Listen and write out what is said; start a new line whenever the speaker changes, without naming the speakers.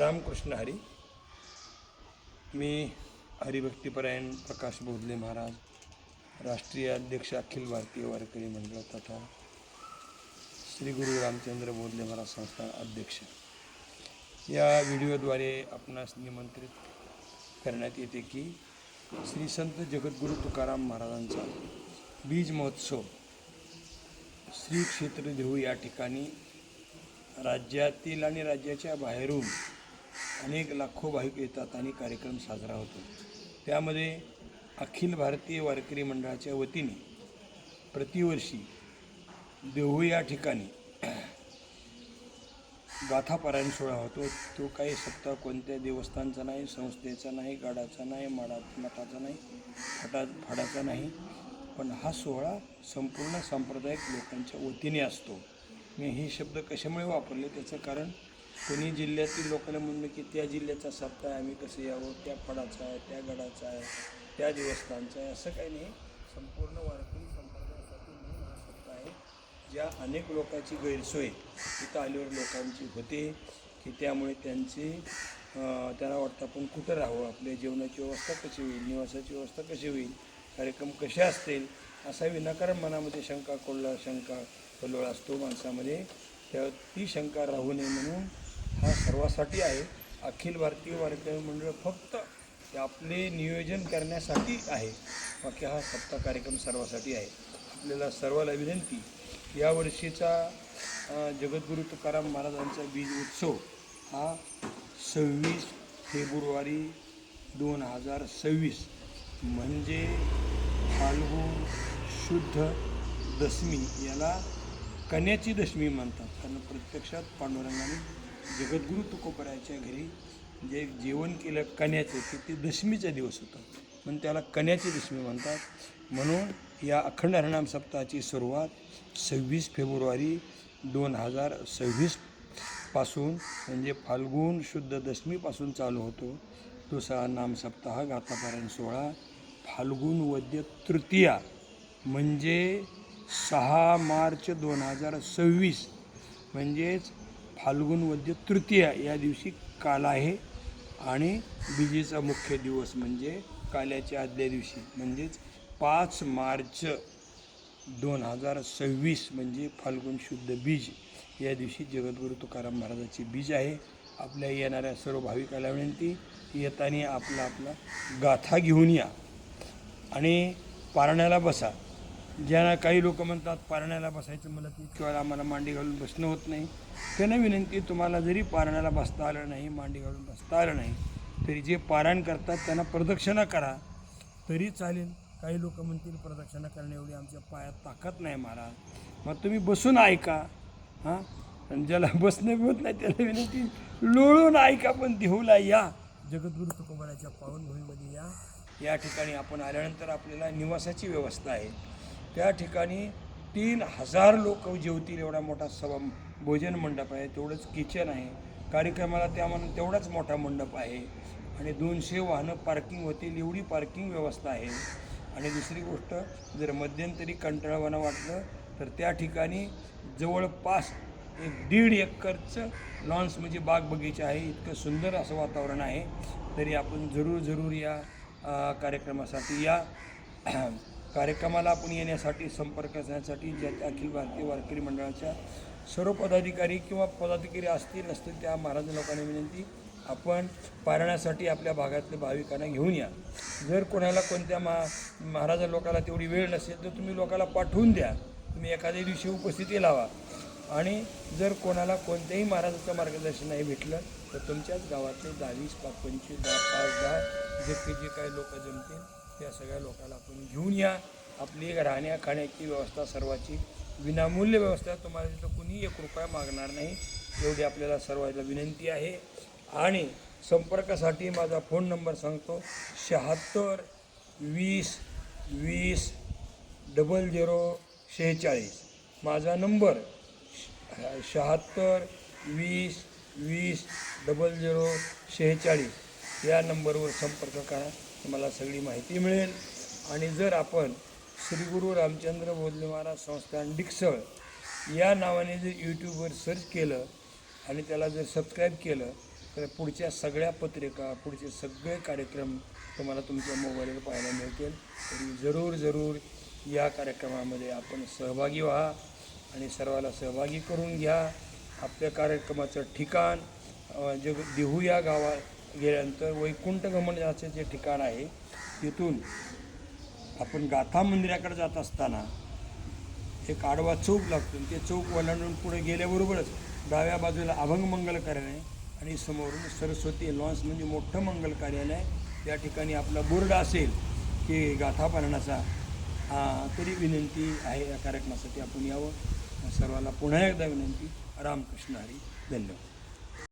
रामकृष्ण हरी. मी हरिभक्तीपरायण प्रकाश बोधले महाराज राष्ट्रीय अध्यक्ष अखिल भारतीय वारकरी मंडळ तथा श्री गुरु रामचंद्र बोधले महाराज संस्थान अध्यक्ष. या व्हिडिओद्वारे आपणास निमंत्रित करण्यात येते की श्री संत जगद्गुरू तुकाराम महाराजांचा बीज महोत्सव श्री क्षेत्र देहू या ठिकाणी राज्यातील आणि राज्याच्या बाहेरून अनेक लाखो भाविक येतात आणि कार्यक्रम साजरा होतो. त्यामध्ये अखिल भारतीय वारकरी मंडळाच्या वतीने प्रतिवर्षी देहू या ठिकाणी गाथापारायण सोहळा होतो. तो काही सप्ताह कोणत्या देवस्थानचा नाही संस्थेचा नाही गाडाचा नाही माडा मठाचा नाही फटा फाडाचा नाही. पण हा सोहळा संपूर्ण सांप्रदायिक लोकांच्या वतीने असतो. मी हे शब्द कशामुळे वापरले? त्याचं कारण कोणी जिल्ह्यातील लोकांना म्हणलं की त्या जिल्ह्याचा सप्ताह आहे आम्ही कसं यावं? त्या फडाचा आहे त्या गडाचा आहे त्या देवस्थानचा आहे असं काही नाही. संपूर्ण वारकरी संप्रदायासाठी म्हणून हा सप्ताह आहे. ज्या अनेक लोकांची गैरसोय तिथं आल्यावर लोकांची होते की त्यामुळे त्यांची त्यांना वाटतं आपण कुठं राहावं? आपल्या जेवणाची व्यवस्था कशी होईल? निवासाची व्यवस्था कशी होईल? कार्यक्रम कसे असतील? असा विनाकारण मनामध्ये शंका कोल्हा शंका कल्लोळ असतो माणसामध्ये. त्या ती शंका राहू नये म्हणून हा सर्वासाठी आहे. अखिल भारतीय वारकरी मंडळ फक्त ते आपले नियोजन करण्यासाठी आहे. बाकी हा सप्ताह कार्यक्रम सर्वासाठी आहे. आपल्याला सर्वाला विनंती यावर्षीचा जगद्गुरू तुकाराम महाराजांचा बीज उत्सव हा सव्वीस फेब्रुवारी दोन हजार सव्वीस म्हणजे फाल्गुन शुद्ध दशमी याला कन्याची दशमी म्हणतात. कारण प्रत्यक्षात पांडुरंगाने जगद्गुरू तुकोबरायाच्या घरी जे जेवण केलं कन्याचं ते ते दशमीचा दिवस होता. म्हणून त्याला कन्याची दशमी म्हणतात. म्हणून या अखंड हरणाम सप्ताहाची सुरुवात सव्वीस फेब्रुवारी दोन हजार सव्वीसपासून म्हणजे फाल्गुन शुद्ध दशमीपासून चालू होतो. दुसरा नाम सप्ताह गातापारायण सोहळा फाल्गुन वद्य तृतीया म्हणजे सहा मार्च दोन हजार सव्वीस म्हणजेच फाल्गुन वद्य तृतीया या दिवशी काल आहे. आणि बीजेचा मुख्य दिवस म्हणजे काल्याच्या आदल्या दिवशी म्हणजेच पाच मार्च दोन हजार सव्वीस म्हणजे फाल्गुन शुद्ध बीज या दिवशी जगद्गुरू तुकाराम महाराजाची बीज आहे. आपल्या येणाऱ्या सर्व भाविकाला विनंती येताना आपला आपला गाथा घेऊन या. आणि पारण्याला बसा. ज्यांना काही लोक म्हणतात पारण्याला बसायचं मला ती किंवा आम्हाला मांडी घालून बसणं होत नाही. त्यांना विनंती तुम्हाला जरी पारण्याला बसता आलं नाही मांडी घालून बसता आलं नाही तरी जे पारायण करतात त्यांना प्रदक्षिणा करा. तरी चालेल. काही लोक म्हणतील प्रदक्षिणा करण्या एवढी आमच्या पायात ताकद नाही महाराज. मग तुम्ही बसून ऐका हां? आणि ज्याला बसणं होत नाही त्याला विनंती लोळून ऐका पण देहूला या. जगद्गुरू तुकोबाराच्या पावनभूमीमध्ये या. या ठिकाणी आपण आल्यानंतर आपल्याला निवासाची व्यवस्था आहे. त्या ठिकाणी तीन हजार लोक जेवतील एवढा मोठा सभा भोजन मंडप आहे. तेवढंच किचन आहे. कार्यक्रमाला त्यामानं तेवढाच मोठा मंडप आहे. आणि दोनशे वाहनं पार्किंग होतील एवढी पार्किंग व्यवस्था आहे. आणि दुसरी गोष्ट जर मध्यंतरी कंटाळवाना वाटलं तर त्या ठिकाणी जवळपास एक दीड एकरचं लॉन्स म्हणजे बाग बगीचा आहे. इतकं सुंदर असं वातावरण आहे. तरी आपण जरूर जरूर या कार्यक्रमासाठी या कार्यक्रमाला आपण येण्यासाठी संपर्क करण्यासाठी ज्या त्या अखिल भारतीय वारकरी मंडळाच्या सर्व पदाधिकारी किंवा पदाधिकारी असतील असतील त्या महाराज लोकांनी विनंती आपण पारण्यासाठी आपल्या भागातल्या भाविकांना घेऊन या. जर कोणाला कोणत्या मा महाराजा लोकाला तेवढी वेळ नसेल तर तुम्ही लोकाला पाठवून द्या. तुम्ही एखाद्या दिवशी उपस्थिती लावा. आणि जर कोणाला कोणत्याही महाराजाचं मार्गदर्शन नाही भेटलं तर तुमच्याच गावातले दहा वीस पाच पंचवीस दहा पाच दहा जे जे काही लोक जमतील त्या सगळ्या लोकांना आपण घेऊन या. आपली राहण्या खाण्याची व्यवस्था सर्वाची विनामूल्य व्यवस्था. तुम्हाला तिथं कुणी एक रुपया मागणार नाही. एवढी आपल्याला सर्वांना विनंती आहे. आणि संपर्कासाठी माझा फोन नंबर सांगतो. शहात्तर वीस वीस डबल झिरो शेहेचाळीस. माझा नंबर शहात्तर वीस वीस डबल झिरो शेहेचाळीस. या नंबरवर संपर्क करा. तुम्हाला सगळी माहिती मिळेल. आणि जर आपण श्री गुरु रामचंद्र बोधले महाराज संस्थान डिक्सळ या नावाने जर यूट्यूबवर सर्च केलं आणि त्याला जर सबस्क्राईब केलं तर पुढच्या सगळ्या पत्रिका पुढचे सगळे कार्यक्रम तुम्हाला तुमच्या मोबाईलवर पाहायला मिळतील. तरी जरूर जरूर या कार्यक्रमामध्ये आपण सहभागी व्हा आणि सर्वाला सहभागी करून घ्या. आपल्या कार्यक्रमाचं ठिकाण जग देहू या गावात गेल्यानंतर वैकुंठ गमनाचं जे ठिकाण आहे तिथून आपण गाथा मंदिराकडे जात असताना एक आडवा चौक लागतो. ते चौक ओलांडून पुढे गेल्याबरोबरच डाव्या बाजूला अभंग मंगल कार्यालय आणि समोरून सरस्वती लॉन्स म्हणजे मोठं मंगल कार्यालय त्या ठिकाणी आपला बोर्ड असेल की गाथा पालनाचा तरी विनंती आहे या कार्यक्रमासाठी आपण यावं. सर्वाला पुन्हा एकदा विनंती. रामकृष्ण हरी. धन्यवाद.